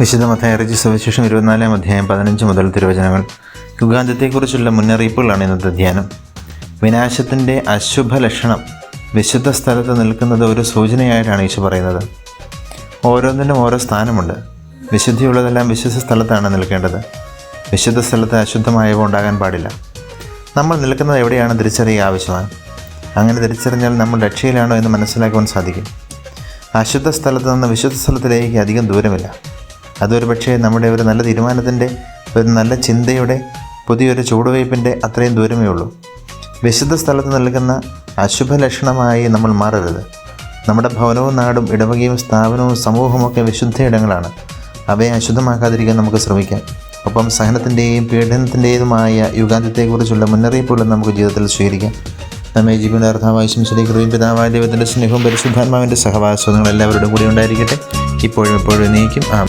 വിശുദ്ധ റിജി സവിശേഷം ഇരുപത്തിനാലാം അധ്യായം പതിനഞ്ച് മുതൽ തിരുവചനങ്ങൾ. യുഗാന്തത്തെക്കുറിച്ചുള്ള മുന്നറിയിപ്പുകളാണ് ഇന്നത്തെ ധ്യാനം. വിനാശത്തിന്റെ അശുഭ ലക്ഷണം വിശുദ്ധ സ്ഥലത്ത് നിൽക്കുന്നത് ഒരു സൂചനയായിട്ടാണ് ഈശോ പറയുന്നത്. ഓരോന്നിനും ഓരോ സ്ഥാനമുണ്ട്. വിശുദ്ധിയുള്ളതെല്ലാം വിശുദ്ധ സ്ഥലത്താണ് നിൽക്കേണ്ടത്. വിശുദ്ധ സ്ഥലത്ത് അശുദ്ധമായവ ഉണ്ടാകാൻ പാടില്ല. നമ്മൾ നിൽക്കുന്നത് എവിടെയാണ് തിരിച്ചറിയുക ആവശ്യമാണ്. അങ്ങനെ തിരിച്ചറിഞ്ഞാൽ നമ്മൾ രക്ഷയിലാണോ എന്ന് മനസ്സിലാക്കുവാൻ സാധിക്കും. അശുദ്ധ സ്ഥലത്ത് നിന്ന് വിശുദ്ധ സ്ഥലത്തിലേക്ക് അധികം ദൂരമില്ല. അതൊരു പക്ഷേ നമ്മുടെ ഒരു നല്ല തീരുമാനത്തിന്റെ ഒരു നല്ല ചിന്തയുടെ പുതിയൊരു ചുവടുവയ്പ്പിന്റെ അത്രയും ദൂരമേ ഉള്ളൂ. വിശുദ്ധ സ്ഥലത്ത് നിൽക്കുന്ന അശുഭ ലക്ഷണമായി നമ്മൾ മാറരുത്. നമ്മുടെ ഭവനവും നാടും ഇടവകയും സ്ഥാപനവും സമൂഹമൊക്കെ വിശുദ്ധ ഇടങ്ങളാണ്. അവയെ അശുദ്ധമാക്കാതിരിക്കാൻ നമുക്ക് ശ്രമിക്കാം. ഒപ്പം സഹനത്തിന്റെയും പീഡനത്തിന്റെതുമായ യുഗാന്തത്തെക്കുറിച്ചുള്ള മുന്നറിയിപ്പുകൾ നമുക്ക് ജീവിതത്തിൽ സ്വീകരിക്കാം. നമ്മെ ജീവിയുടെ അർത്ഥമായ ശ്രീ പിതാവായ ദൈവത്തിന്റെ സ്നേഹവും പരിശുദ്ധാത്മാവിന്റെ സഹവാസവും നിങ്ങൾ എല്ലാവരുടെ കൂടെ ഉണ്ടായിരിക്കട്ടെ. ഇപ്പോഴും എപ്പോഴും നീക്കും ആ